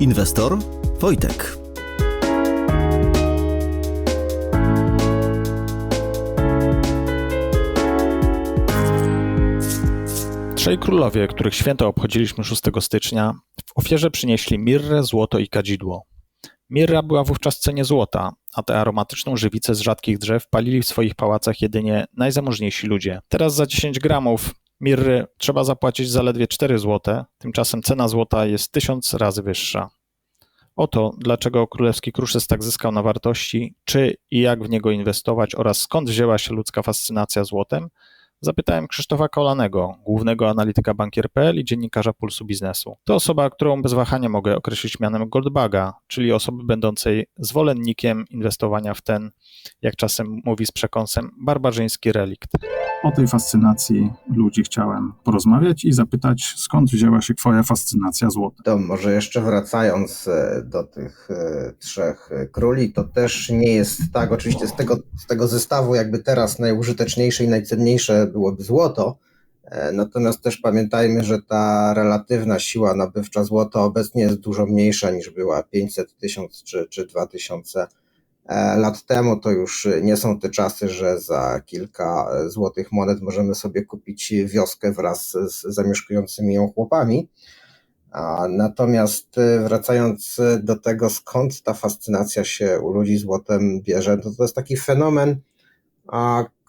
Inwestor Wojtek. Trzej królowie, których święto obchodziliśmy 6 stycznia, w ofierze przynieśli mirrę, złoto i kadzidło. Mirra była wówczas w cenie złota, a tę aromatyczną żywicę z rzadkich drzew palili w swoich pałacach jedynie najzamożniejsi ludzie. Teraz za 10 gramów mirry trzeba zapłacić zaledwie 4 złote, tymczasem cena złota jest tysiąc razy wyższa. Oto dlaczego królewski kruszec tak zyskał na wartości, czy i jak w niego inwestować oraz skąd wzięła się ludzka fascynacja złotem – Zapytałem Krzysztofa Kolanego, głównego analityka bankier.pl i dziennikarza Pulsu Biznesu. To osoba, którą bez wahania mogę określić mianem Goldbaga, czyli osoby będącej zwolennikiem inwestowania w ten, jak czasem mówi z przekąsem, barbarzyński relikt. O tej fascynacji ludzi chciałem porozmawiać i zapytać, skąd wzięła się Twoja fascynacja złotem. To może jeszcze wracając e, do tych e, trzech e, króli, to też nie jest tak, oczywiście z tego, z tego zestawu jakby teraz najużyteczniejsze i najcenniejsze byłoby złoto, natomiast też pamiętajmy, że ta relatywna siła nabywcza złota obecnie jest dużo mniejsza niż była 500, 1000 czy, czy 2000 E, lat temu to już nie są te czasy, że za kilka złotych monet możemy sobie kupić wioskę wraz z zamieszkującymi ją chłopami. Natomiast e, wracając do tego, skąd ta fascynacja się u ludzi złotem bierze, to to jest taki fenomen,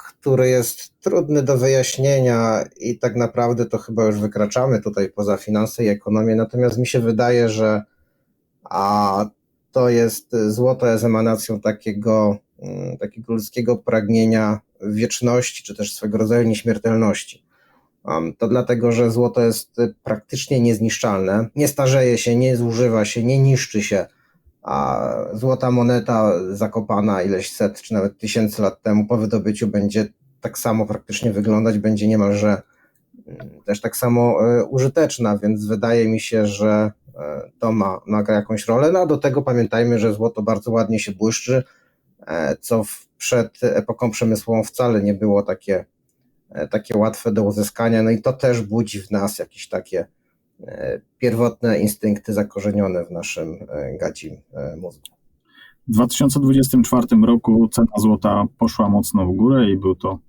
który jest trudny do wyjaśnienia i tak naprawdę to chyba już wykraczamy tutaj poza finanse i ekonomię. Natomiast mi się wydaje, że a to jest złoto jest emanacją takiego, mm, takiego ludzkiego pragnienia wieczności, czy też swego rodzaju nieśmiertelności. To dlatego, że złoto jest praktycznie niezniszczalne, nie starzeje się, nie zużywa się, nie niszczy się, a złota moneta zakopana ileś set czy nawet tysięcy lat temu po wydobyciu będzie tak samo praktycznie wyglądać, będzie niemalże mm, też tak samo e, użyteczna, więc wydaje mi się, że E, to ma, ma jakąś rolę. No a do tego pamiętajmy, że złoto bardzo ładnie się błyszczy, e, co przed epoką przemysłową wcale nie było takie, takie łatwe do uzyskania. No i to też budzi w nas jakieś takie pierwotne instynkty zakorzenione w naszym gadzim mózgu. W 2024 roku cena złota poszła mocno w górę i był to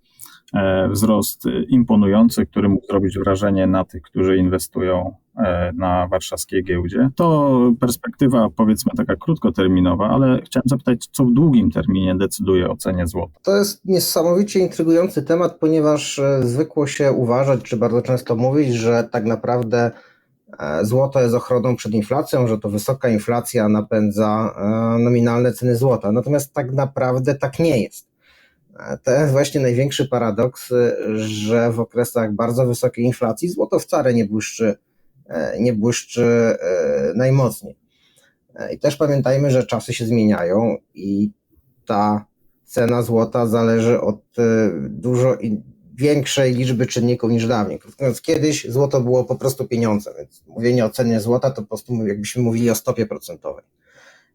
E, wzrost imponujący, który mógł zrobić wrażenie na tych, którzy inwestują e, na warszawskiej giełdzie. To perspektywa powiedzmy taka krótkoterminowa, ale chciałem zapytać, co w długim terminie decyduje o cenie złota? To jest niesamowicie intrygujący temat, ponieważ e, zwykło się uważać, czy bardzo często mówić, że tak naprawdę złoto jest ochroną przed inflacją, że to wysoka inflacja napędza nominalne ceny złota. Natomiast tak naprawdę tak nie jest. To jest właśnie największy paradoks, że w okresach bardzo wysokiej inflacji złoto wcale nie błyszczy, e, nie błyszczy e, najmocniej. E, I też pamiętajmy, że czasy się zmieniają i ta cena złota zależy od dużo większej liczby czynników niż dawniej. Kiedyś złoto było po prostu pieniądze, więc mówienie o cenie złota to po prostu jakbyśmy mówili o stopie procentowej.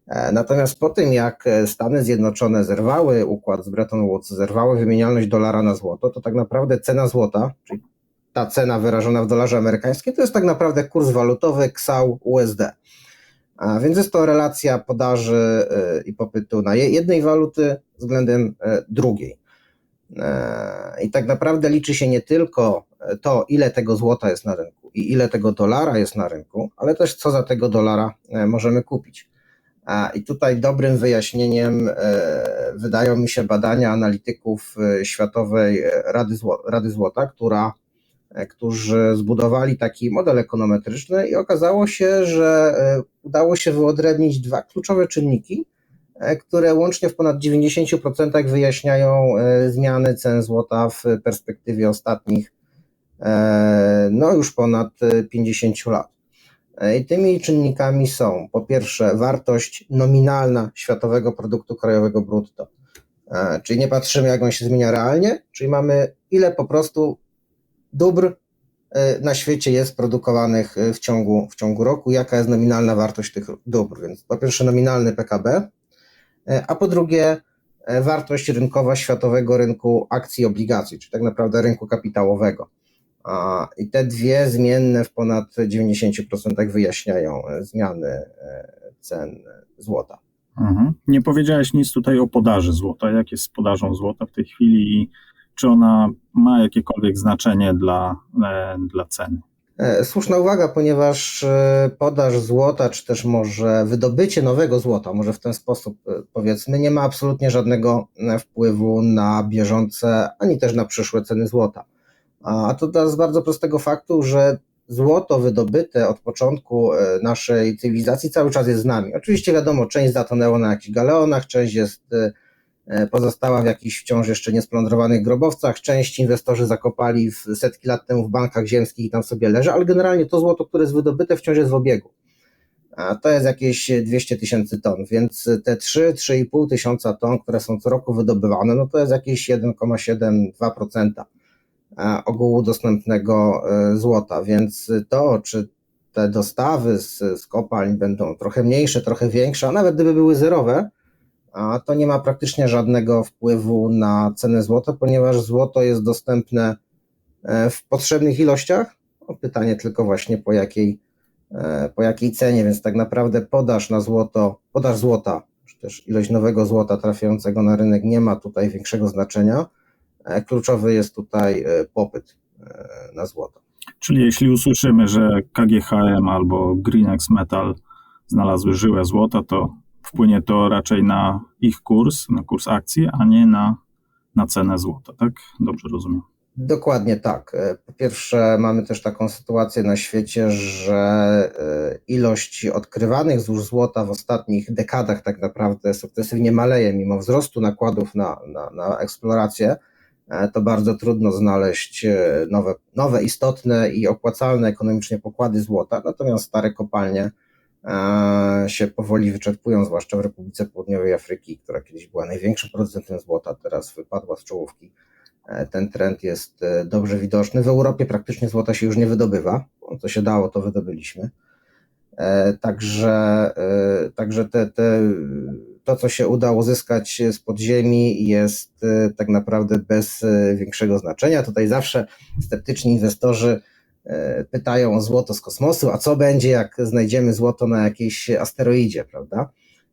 E, natomiast po tym, jak Stany Zjednoczone zerwały układ z Bretton Woods, zerwały wymienialność dolara na złoto, to tak naprawdę cena złota, czyli ta cena wyrażona w dolarze amerykańskim, to jest tak naprawdę kurs walutowy XAU USD. A więc jest to relacja podaży e, i popytu na jednej waluty względem e, drugiej. I tak naprawdę liczy się nie tylko to, ile tego złota jest na rynku i ile tego dolara jest na rynku, ale też co za tego dolara możemy kupić. I tutaj dobrym wyjaśnieniem e, wydają mi się badania analityków e, Światowej Rady, Zło Rady Złota, która, e, którzy zbudowali taki model ekonometryczny i okazało się, że udało się wyodrębnić dwa kluczowe czynniki, które łącznie w ponad 90% wyjaśniają zmiany cen złota w perspektywie ostatnich no już ponad 50 lat. I tymi czynnikami są po pierwsze wartość nominalna światowego produktu krajowego brutto, e, czyli nie patrzymy jak on się zmienia realnie, czyli mamy ile po prostu dóbr e, na świecie jest produkowanych e, w ciągu, w ciągu roku, jaka jest nominalna wartość tych dóbr. Więc po pierwsze nominalny PKB, a po drugie wartość rynkowa światowego rynku akcji i obligacji, czyli tak naprawdę rynku kapitałowego. I te dwie zmienne w ponad 90% wyjaśniają e, zmiany e, cen złota. Mhm. Nie powiedziałeś nic tutaj o podaży złota. Jak jest z podażą złota w tej chwili i czy ona ma jakiekolwiek znaczenie dla, e, dla ceny? E, Słuszna uwaga, ponieważ e, podaż złota, czy też może wydobycie nowego złota, może w ten sposób e, powiedzmy, nie ma absolutnie żadnego wpływu na bieżące ani też na przyszłe ceny złota. A to da- z bardzo prostego faktu, że złoto wydobyte od początku naszej cywilizacji cały czas jest z nami. Oczywiście wiadomo, część zatonęła na jakichś galeonach, część jest pozostała w jakichś wciąż jeszcze niesplądrowanych grobowcach, część inwestorzy zakopali w setki lat temu w bankach ziemskich i tam sobie leży, ale generalnie to złoto, które jest wydobyte wciąż jest w obiegu. A to jest jakieś 200 tysięcy ton, więc te 3-3,5 tysiąca ton, które są co roku wydobywane, no to jest jakieś 1,7-2% e, ogółu dostępnego e, złota, więc to, czy te dostawy z, z kopalń będą trochę mniejsze, trochę większe, a nawet gdyby były zerowe, a to nie ma praktycznie żadnego wpływu na cenę złota, ponieważ złoto jest dostępne e, w potrzebnych ilościach. Pytanie tylko właśnie po jakiej, e, po jakiej cenie, więc tak naprawdę podaż na złoto, podaż złota, czy też ilość nowego złota trafiającego na rynek nie ma tutaj większego znaczenia. E, Kluczowy jest tutaj popyt na złoto. Czyli jeśli usłyszymy, że KGHM albo Greenex Metal znalazły żyłę złota, to wpłynie to raczej na ich kurs, na kurs akcji, a nie na, na cenę złota, tak? Dobrze rozumiem. Dokładnie tak. E, Po pierwsze, mamy też taką sytuację na świecie, że e, ilość odkrywanych złóż złota w ostatnich dekadach tak naprawdę sukcesywnie maleje, mimo wzrostu nakładów na, na, na eksplorację. e, To bardzo trudno znaleźć nowe, nowe, istotne i opłacalne ekonomicznie pokłady złota, natomiast stare kopalnie się powoli wyczerpują, zwłaszcza w Republice Południowej Afryki, która kiedyś była największym producentem złota, teraz wypadła z czołówki. E, Ten trend jest e, dobrze widoczny. W Europie praktycznie złota się już nie wydobywa. Co się dało, to wydobyliśmy. E, Także, e, także te, te, to, co się uda uzyskać z podziemi, jest e, tak naprawdę bez e, większego znaczenia. Tutaj zawsze sceptyczni inwestorzy e, pytają o złoto z kosmosu, a co będzie, jak znajdziemy złoto na jakiejś asteroidzie, prawda?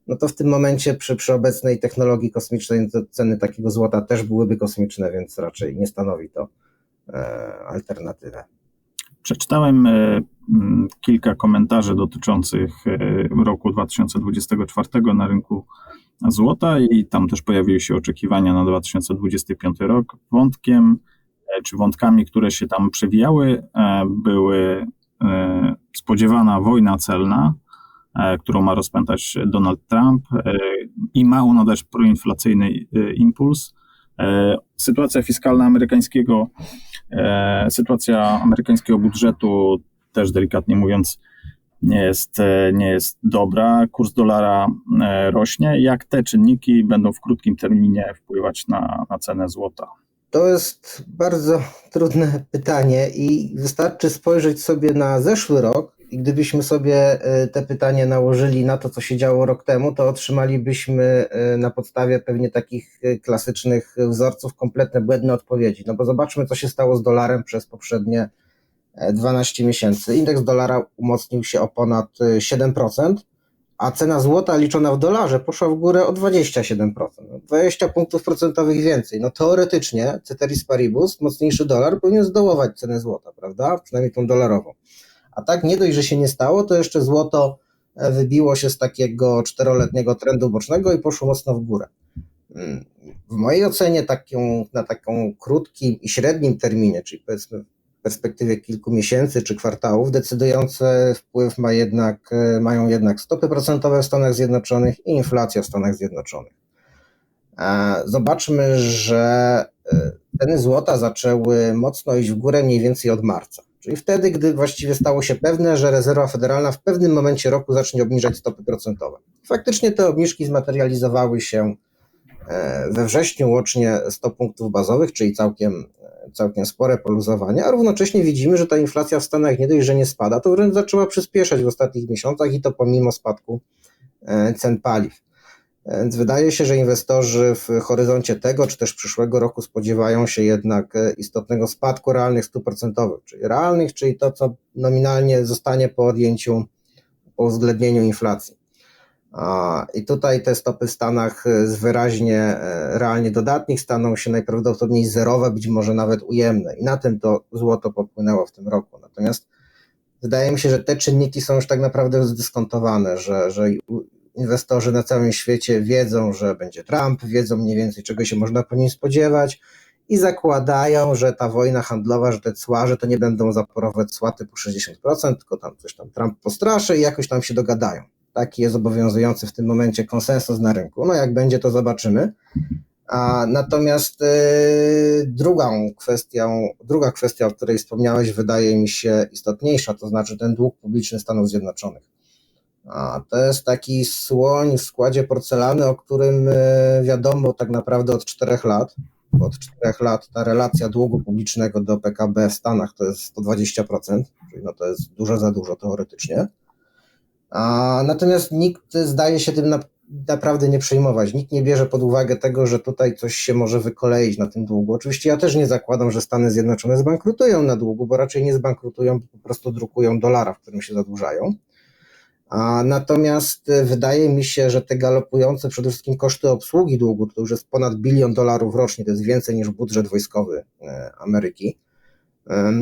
no to w tym momencie przy, przy obecnej technologii kosmicznej to ceny takiego złota też byłyby kosmiczne, więc raczej nie stanowi to e, alternatywę. Przeczytałem e, kilka komentarzy dotyczących e, roku 2024 na rynku złota i tam też pojawiły się oczekiwania na 2025 rok. Wątkiem e, czy wątkami, które się tam przewijały, e, były e, spodziewana wojna celna, e, którą ma rozpętać Donald Trump e, i ma ona dać proinflacyjny e, impuls. E, Sytuacja fiskalna amerykańskiego, e, sytuacja amerykańskiego budżetu też delikatnie mówiąc nie jest, e, nie jest dobra. Kurs dolara e, rośnie. Jak te czynniki będą w krótkim terminie wpływać na, na cenę złota? To jest bardzo trudne pytanie i wystarczy spojrzeć sobie na zeszły rok i gdybyśmy sobie e, te pytanie nałożyli na to, co się działo rok temu, to otrzymalibyśmy e, na podstawie pewnie takich e, klasycznych wzorców kompletne błędne odpowiedzi. No bo zobaczmy, co się stało z dolarem przez poprzednie e, 12 miesięcy. Indeks dolara umocnił się o ponad e, 7%, a cena złota liczona w dolarze poszła w górę o 27%. No, 20 punktów procentowych więcej. No teoretycznie, ceteris paribus, mocniejszy dolar powinien zdołować cenę złota, prawda? Przynajmniej tą dolarową. A tak nie dość, że się nie stało, to jeszcze złoto e, wybiło się z takiego czteroletniego trendu bocznego i poszło mocno w górę. Mm, W mojej ocenie taką, na taką krótkim i średnim terminie, czyli powiedzmy perspektywie kilku miesięcy czy kwartałów, decydujący wpływ ma jednak, e, mają jednak stopy procentowe w Stanach Zjednoczonych i inflacja w Stanach Zjednoczonych. Zobaczmy, że e, ceny złota zaczęły mocno iść w górę mniej więcej od marca. Czyli wtedy, gdy właściwie stało się pewne, że rezerwa federalna w pewnym momencie roku zacznie obniżać stopy procentowe. Faktycznie te obniżki zmaterializowały się e, we wrześniu łącznie 100 punktów bazowych, czyli całkiem, całkiem spore poluzowanie, a równocześnie widzimy, że ta inflacja w Stanach nie dość, że nie spada, to wręcz zaczęła przyspieszać w ostatnich miesiącach i to pomimo spadku e, cen paliw. Więc wydaje się, że inwestorzy w horyzoncie tego czy też przyszłego roku spodziewają się jednak e, istotnego spadku realnych stóp procentowych, czyli realnych, czyli to, co nominalnie zostanie po odjęciu, po uwzględnieniu inflacji. I tutaj te stopy w Stanach e, z wyraźnie e, realnie dodatnich staną się najprawdopodobniej zerowe, być może nawet ujemne. I na tym to złoto popłynęło w tym roku. Natomiast wydaje mi się, że te czynniki są już tak naprawdę zdyskontowane, że, że inwestorzy na całym świecie wiedzą, że będzie Trump, wiedzą mniej więcej czego się można po nim spodziewać i zakładają, że ta wojna handlowa, że te cła, że to nie będą zaporowe cła typu 60%, tylko tam coś tam Trump postraszy i jakoś tam się dogadają. Taki jest obowiązujący w tym momencie konsensus na rynku. No jak będzie, to zobaczymy. A natomiast y, drugą kwestią, druga kwestia, o której wspomniałeś, wydaje mi się istotniejsza, to znaczy ten dług publiczny Stanów Zjednoczonych. A to jest taki słoń w składzie porcelany, o którym y, wiadomo tak naprawdę od czterech lat. Od czterech lat ta relacja długu publicznego do PKB w Stanach to jest 120%, czyli no to jest dużo za dużo teoretycznie. A, natomiast nikt zdaje się tym na, naprawdę nie przejmować. Nikt nie bierze pod uwagę tego, że tutaj coś się może wykoleić na tym długu. Oczywiście ja też nie zakładam, że Stany Zjednoczone zbankrutują na długu, bo raczej nie zbankrutują, po prostu drukują dolara, w którym się zadłużają. A natomiast wydaje mi się, że te galopujące przede wszystkim koszty obsługi długu, to już jest ponad bilion dolarów rocznie, to jest więcej niż budżet wojskowy e, Ameryki,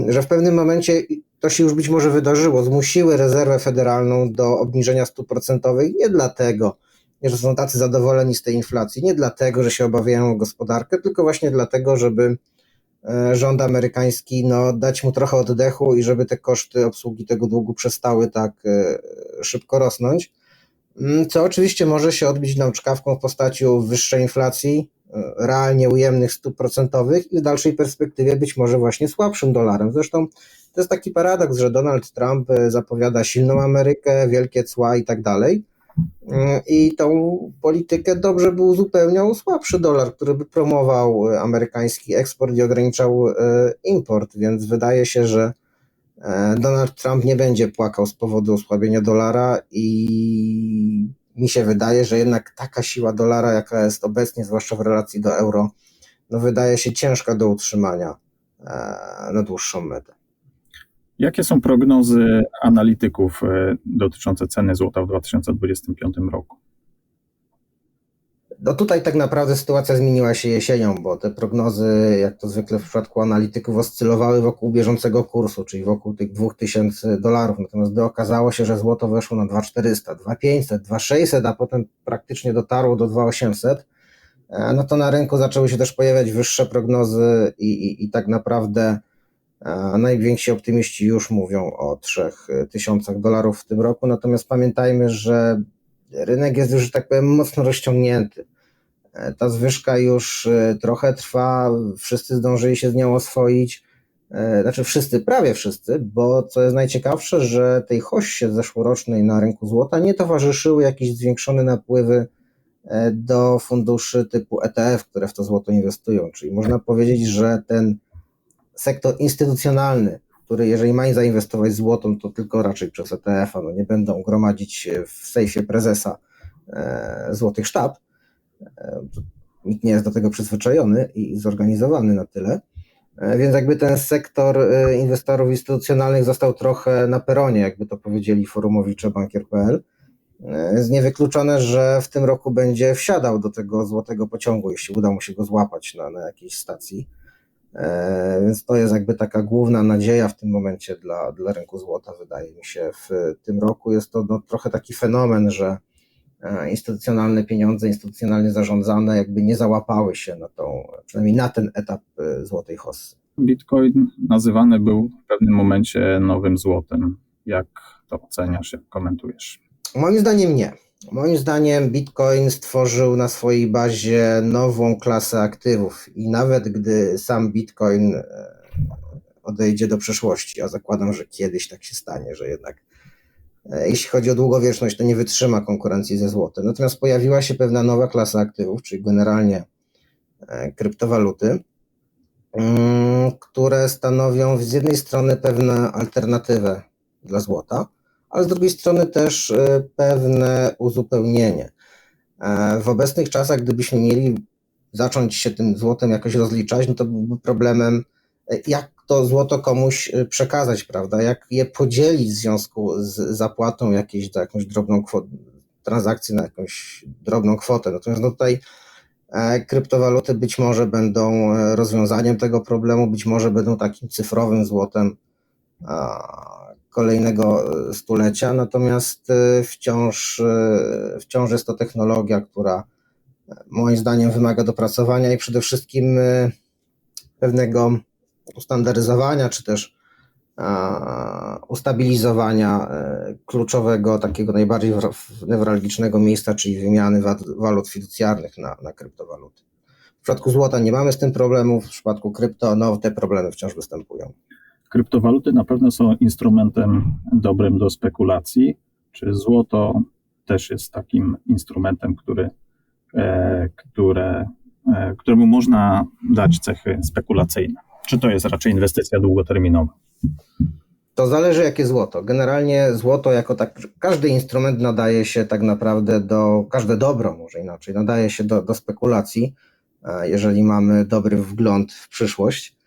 że w pewnym momencie to się już być może wydarzyło, zmusiły rezerwę federalną do obniżenia stóp procentowych. Nie dlatego, że są tacy zadowoleni z tej inflacji, nie dlatego, że się obawiają o gospodarkę, tylko właśnie dlatego, żeby e, rząd amerykański no, dać mu trochę oddechu i żeby te koszty obsługi tego długu przestały tak e, szybko rosnąć. Mm, co oczywiście może się odbić nauczkawką w postaci wyższej inflacji, realnie ujemnych stóp procentowych i w dalszej perspektywie być może właśnie słabszym dolarem. Zresztą to jest taki paradoks, że Donald Trump zapowiada silną Amerykę, wielkie cła i tak dalej, i tą politykę dobrze by uzupełniał słabszy dolar, który by promował amerykański eksport i ograniczał e, import, więc wydaje się, że e, Donald Trump nie będzie płakał z powodu osłabienia dolara i mi się wydaje, że jednak taka siła dolara, jaka jest obecnie, zwłaszcza w relacji do euro, no wydaje się ciężka do utrzymania e, na dłuższą metę. Jakie są prognozy analityków e, dotyczące ceny złota w 2025 roku? No tutaj tak naprawdę sytuacja zmieniła się jesienią, bo te prognozy, jak to zwykle w przypadku analityków, oscylowały wokół bieżącego kursu, czyli wokół tych 2000 dolarów. Natomiast okazało się, że złoto weszło na 2400, 2500, 2600, a potem praktycznie dotarło do 2800, e, no to na rynku zaczęły się też pojawiać wyższe prognozy i, i, i tak naprawdę a najwięksi optymiści już mówią o 3000 dolarów w tym roku, natomiast pamiętajmy, że rynek jest już, że tak powiem, mocno rozciągnięty. E, ta zwyżka już e, trochę trwa, wszyscy zdążyli się z nią oswoić, e, znaczy wszyscy, prawie wszyscy, bo co jest najciekawsze, że tej hoście zeszłorocznej na rynku złota nie towarzyszyły jakieś zwiększone napływy do funduszy typu ETF, które w to złoto inwestują, czyli można powiedzieć, że ten sektor instytucjonalny, który jeżeli ma zainwestować złotą, to tylko raczej przez ETF-a, no nie będą gromadzić w sejfie prezesa złotych sztab. E, nikt nie jest do tego przyzwyczajony i zorganizowany na tyle. E, więc jakby ten sektor e, inwestorów instytucjonalnych został trochę na peronie, jakby to powiedzieli forumowicze bankier.pl. Jest niewykluczone, że w tym roku będzie wsiadał do tego złotego pociągu, jeśli uda mu się go złapać na, na jakiejś stacji. Więc to jest jakby taka główna nadzieja w tym momencie dla, dla rynku złota, wydaje mi się. W tym roku jest to no, trochę taki fenomen, że instytucjonalne pieniądze, instytucjonalnie zarządzane, jakby nie załapały się na tą, przynajmniej na ten etap e, złotej hossy. Bitcoin nazywany był w pewnym momencie nowym złotem. Jak to oceniasz, jak komentujesz? Moim zdaniem nie. Moim zdaniem Bitcoin stworzył na swojej bazie nową klasę aktywów i nawet gdy sam Bitcoin e, odejdzie do przeszłości, a zakładam, że kiedyś tak się stanie, że jednak e, jeśli chodzi o długowieczność, to nie wytrzyma konkurencji ze złotem. Natomiast pojawiła się pewna nowa klasa aktywów, czyli generalnie e, kryptowaluty, mm, które stanowią z jednej strony pewną alternatywę dla złota, ale z drugiej strony też e, pewne uzupełnienie. E, W obecnych czasach, gdybyśmy mieli zacząć się tym złotem jakoś rozliczać, no to byłby problemem, e, jak to złoto komuś e, przekazać, prawda? Jak je podzielić w związku z zapłatą jakiejś jakąś drobną kwotę, transakcji na jakąś drobną kwotę. Natomiast no tutaj e, kryptowaluty być może będą e, rozwiązaniem tego problemu, być może będą takim cyfrowym złotem kolejnego e, stulecia, natomiast e, wciąż, e, wciąż jest to technologia, która e, moim zdaniem wymaga dopracowania i przede wszystkim e, pewnego ustandaryzowania, czy też ustabilizowania e, kluczowego, takiego najbardziej wra- newralgicznego miejsca, czyli wymiany wa- walut fiducjarnych na, na kryptowaluty. W przypadku złota nie mamy z tym problemów, w przypadku krypto no, te problemy wciąż występują. Kryptowaluty na pewno są instrumentem dobrym do spekulacji. Czy złoto też jest takim instrumentem, który, e, które, e, któremu można dać cechy spekulacyjne? Czy to jest raczej inwestycja długoterminowa? To zależy jakie złoto. Generalnie złoto jako tak, każdy instrument nadaje się tak naprawdę do, każde dobro może inaczej, nadaje się do, do spekulacji, e, jeżeli mamy dobry wgląd w przyszłość.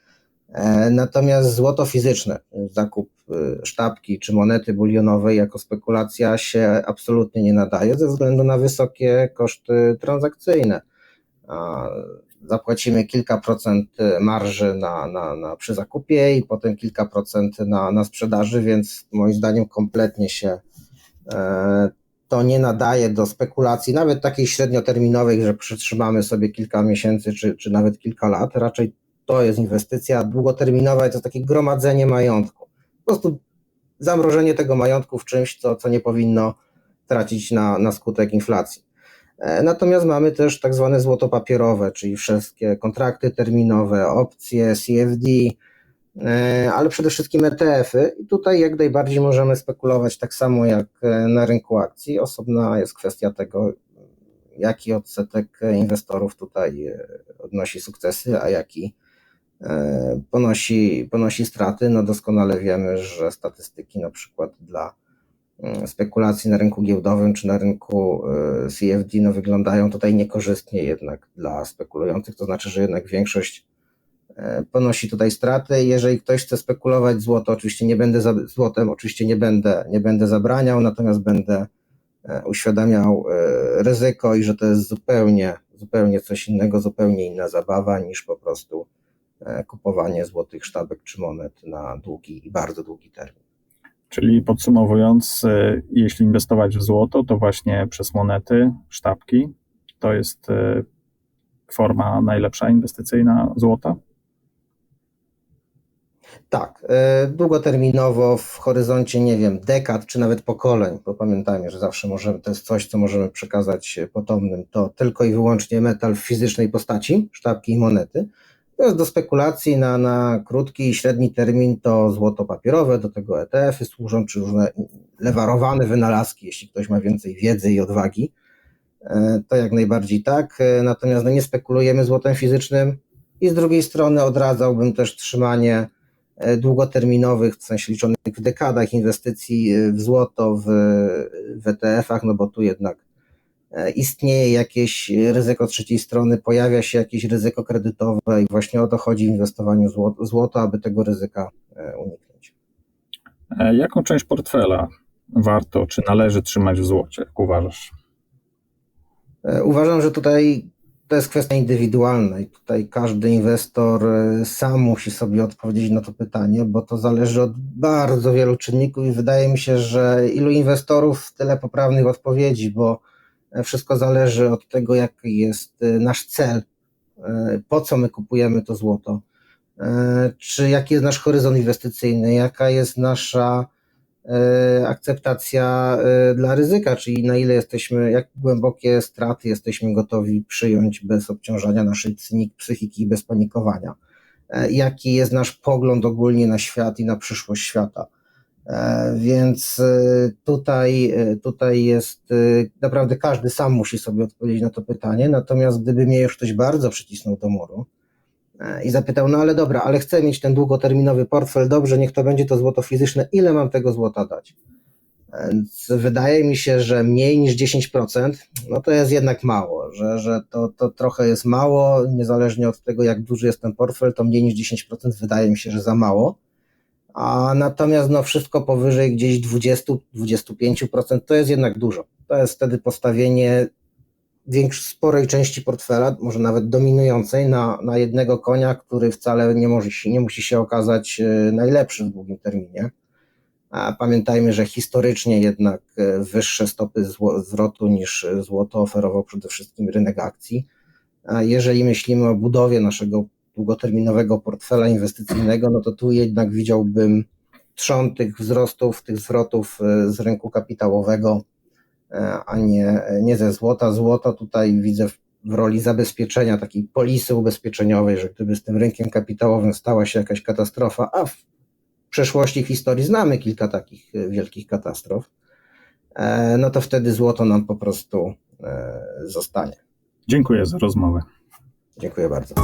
E, Natomiast złoto fizyczne, zakup e, sztabki czy monety bulionowej jako spekulacja się absolutnie nie nadaje ze względu na wysokie koszty transakcyjne. Zapłacimy kilka procent marży na, na, na, przy zakupie i potem kilka procent na, na sprzedaży, więc moim zdaniem kompletnie się e, to nie nadaje do spekulacji, nawet takiej średnioterminowej, że przytrzymamy sobie kilka miesięcy czy, czy nawet kilka lat. Raczej to jest inwestycja długoterminowa i to takie gromadzenie majątku. Po prostu zamrożenie tego majątku w czymś, co, co nie powinno tracić na, na skutek inflacji. E, Natomiast mamy też tak zwane złoto papierowe, czyli wszystkie kontrakty terminowe, opcje, CFD, e, ale przede wszystkim ETF-y. I tutaj jak najbardziej możemy spekulować tak samo jak e, na rynku akcji. Osobna jest kwestia tego, jaki odsetek inwestorów tutaj odnosi sukcesy, a jaki ponosi, ponosi straty. No doskonale wiemy, że statystyki na przykład dla spekulacji na rynku giełdowym czy na rynku e, CFD no wyglądają tutaj niekorzystnie jednak dla spekulujących, to znaczy, że jednak większość e, ponosi tutaj straty. Jeżeli ktoś chce spekulować złoto, oczywiście nie będę za, złotem, oczywiście nie będę, nie będę zabraniał, natomiast będę e, uświadamiał ryzyko i że to jest zupełnie, zupełnie coś innego, zupełnie inna zabawa niż po prostu kupowanie złotych sztabek czy monet na długi i bardzo długi termin. Czyli podsumowując, e, jeśli inwestować w złoto, to właśnie przez monety, sztabki, to jest e, forma najlepsza inwestycyjna złota? Tak, e, długoterminowo w horyzoncie, nie wiem, dekad czy nawet pokoleń, bo pamiętajmy, że zawsze możemy, to jest coś, co możemy przekazać potomnym, to tylko i wyłącznie metal w fizycznej postaci, sztabki i monety. Natomiast do spekulacji na, na krótki i średni termin to złoto papierowe, do tego ETF-y służą, czy różne lewarowane wynalazki, jeśli ktoś ma więcej wiedzy i odwagi. E, To jak najbardziej tak, E, natomiast no nie spekulujemy złotem fizycznym i z drugiej strony odradzałbym też trzymanie e, długoterminowych, w sensie liczonych w dekadach inwestycji w złoto, w, w ETF-ach, no bo tu jednak istnieje jakieś ryzyko trzeciej strony, pojawia się jakieś ryzyko kredytowe i właśnie o to chodzi w inwestowaniu złoto aby tego ryzyka e, uniknąć. E, Jaką część portfela warto czy należy trzymać w złocie, jak uważasz? E, Uważam, że tutaj to jest kwestia indywidualna i tutaj każdy inwestor e, sam musi sobie odpowiedzieć na to pytanie, bo to zależy od bardzo wielu czynników i wydaje mi się, że ilu inwestorów, tyle poprawnych odpowiedzi, bo e, wszystko zależy od tego, jaki jest e, nasz cel, e, po co my kupujemy to złoto, e, czy jaki jest nasz horyzont inwestycyjny, jaka jest nasza akceptacja dla ryzyka, czyli na ile jesteśmy, jak głębokie straty jesteśmy gotowi przyjąć bez obciążania naszej psychiki i bez panikowania. Jaki jest nasz pogląd ogólnie na świat i na przyszłość świata. E, Więc e, tutaj, e, tutaj jest naprawdę każdy sam musi sobie odpowiedzieć na to pytanie. Natomiast gdyby mnie już ktoś bardzo przycisnął do muru, i zapytał, no ale dobra, ale chcę mieć ten długoterminowy portfel, dobrze, niech to będzie to złoto fizyczne, ile mam tego złota dać? Wydaje mi się, że mniej niż 10% no to jest jednak mało, że, że to, to trochę jest mało, niezależnie od tego, jak duży jest ten portfel, to mniej niż 10% wydaje mi się, że za mało. A natomiast no wszystko powyżej gdzieś 20-25% to jest jednak dużo. To jest wtedy postawienie większej, sporej części portfela, może nawet dominującej, na, na jednego konia, który wcale nie, może się, nie musi się okazać e, najlepszy w długim terminie. A pamiętajmy, że historycznie jednak e, wyższe stopy zło- zwrotu niż złoto oferował przede wszystkim rynek akcji. A jeżeli myślimy o budowie naszego długoterminowego portfela inwestycyjnego, no to tu jednak widziałbym trzon tych wzrostów, tych zwrotów e, z rynku kapitałowego, e, a nie, nie ze złota. Złoto tutaj widzę w, w roli zabezpieczenia, takiej polisy ubezpieczeniowej, że gdyby z tym rynkiem kapitałowym stała się jakaś katastrofa, a w przeszłości historii znamy kilka takich e, wielkich katastrof, e, no to wtedy złoto nam po prostu e, zostanie. Dziękuję za rozmowę. Dziękuję bardzo.